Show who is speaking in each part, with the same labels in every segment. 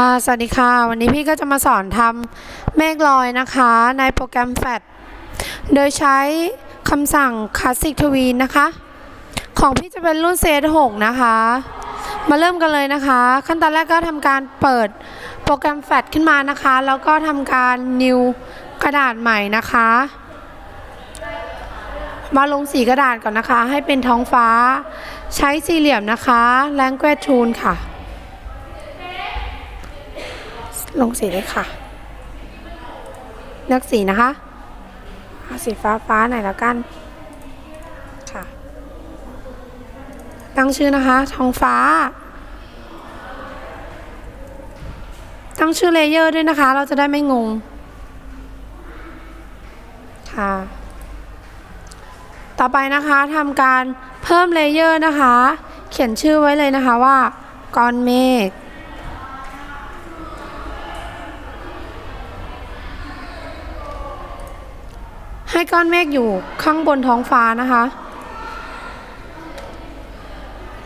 Speaker 1: ค่ะ สวัสดีค่ะ วันนี้พี่ก็จะมาสอนทำเมฆลอยนะคะ ในโปรแกรม FAT โดยใช้คำสั่ง Classic Tween นะคะ ของพี่จะเป็นรุ่น CS6 นะคะ มาเริ่มกันเลยนะคะ ขั้นตอนแรกก็ทำการเปิดโปรแกรม FAT ขึ้นมานะคะ แล้วก็ทำการ new กระดาษใหม่นะคะ มาลงสีกระดาษก่อนนะคะ ให้เป็นท้องฟ้า ใช้สี่เหลี่ยมนะคะ Language Tool ค่ะ ลงสีเลยค่ะ เลือกสีนะคะเอาสีฟ้าฟ้าหน่อยแล้วกันค่ะ ตั้งชื่อนะคะทองฟ้า ตั้งชื่อเลเยอร์ด้วยนะคะ เราจะได้ไม่งง ค่ะ ต่อไปนะคะทำการเพิ่มเลเยอร์นะคะ เขียนชื่อไว้เลยนะคะว่าก้อนเมฆ ให้ก้อนเมฆอยู่ข้างบนท้องฟ้านะคะ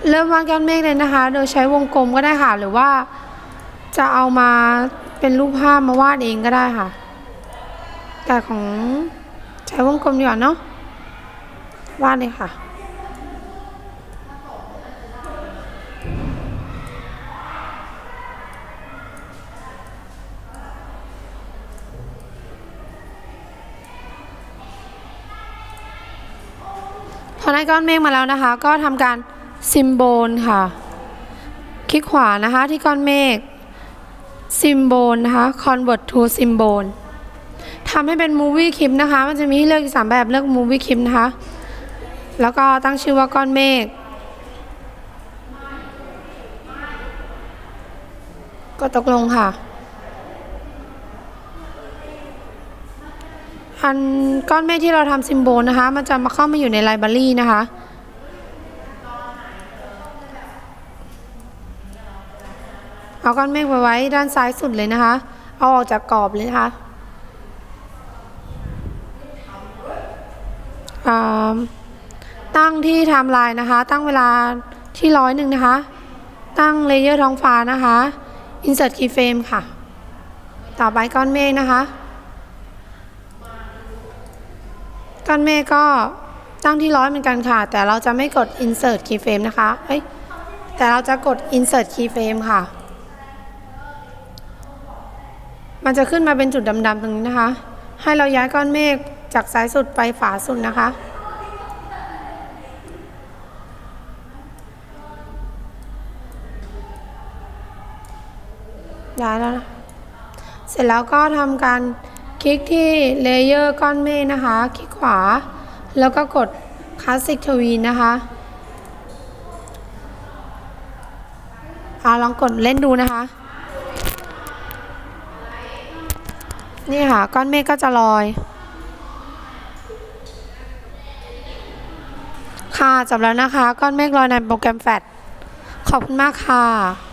Speaker 1: เริ่มวาดก้อนเมฆเลยนะคะ โดยใช้วงกลมก็ได้ค่ะ หรือว่าจะเอามาเป็นรูปภาพมาวาดเองก็ได้ค่ะ แต่ของใช้วงกลมดีกว่าเนาะวาดเลยค่ะ อได้ก้อนเมฆมาแล้วนะคะ ก็ทำการซิมโบลค่ะ คลิกขวานะคะที่ก้อนเมฆซิมโบลนะคะ convert to symbol ทำให้เป็น movie clip นะคะ มันจะมีให้เลือกอีกสามแบบเลือก movie clip นะคะ แล้วก็ตั้งชื่อว่าก้อนเมฆก็ตกลงค่ะ อันก้อนเมฆที่เราทำซิมโบลนะคะ มันจะมาเข้ามาอยู่ในไลบรารีนะคะ เอาก้อนเมฆไปไว้ด้านซ้ายสุดเลยนะคะ เอาออกจากกรอบเลยนะคะตั้งที่ไทม์ไลน์นะคะ ตั้งเวลาที่ร้อยหนึ่งนะคะ ตั้งเลเยอร์ท้องฟ้านะคะ insert keyframe ค่ะ ต่อไปก้อนเมฆนะคะ ก้อนเมฆก็ตั้งที่ร้อยเหมือนกันค่ะ แต่เราจะไม่กด insert keyframe นะคะเอ้ยแต่เราจะกด insert keyframe ค่ะ มันจะขึ้นมาเป็นจุดดำๆตรงนี้นะคะ ให้เราย้ายก้อนเมฆจากซ้ายสุดไปขวาสุดนะคะย้ายแล้วนะเสร็จแล้วก็ทำการ คลิกที่เลเยอร์ก้อนเมฆนะคะ คลิกขวา แล้วก็กด Classic Tween นะคะอาลองกดเล่นดูนะคะ นี่ค่ะ ก้อนเมฆก็จะลอย ค่ะจบแล้วนะคะ ก้อนเมฆลอยในโปรแกรมแฟตขอบคุณมากค่ะ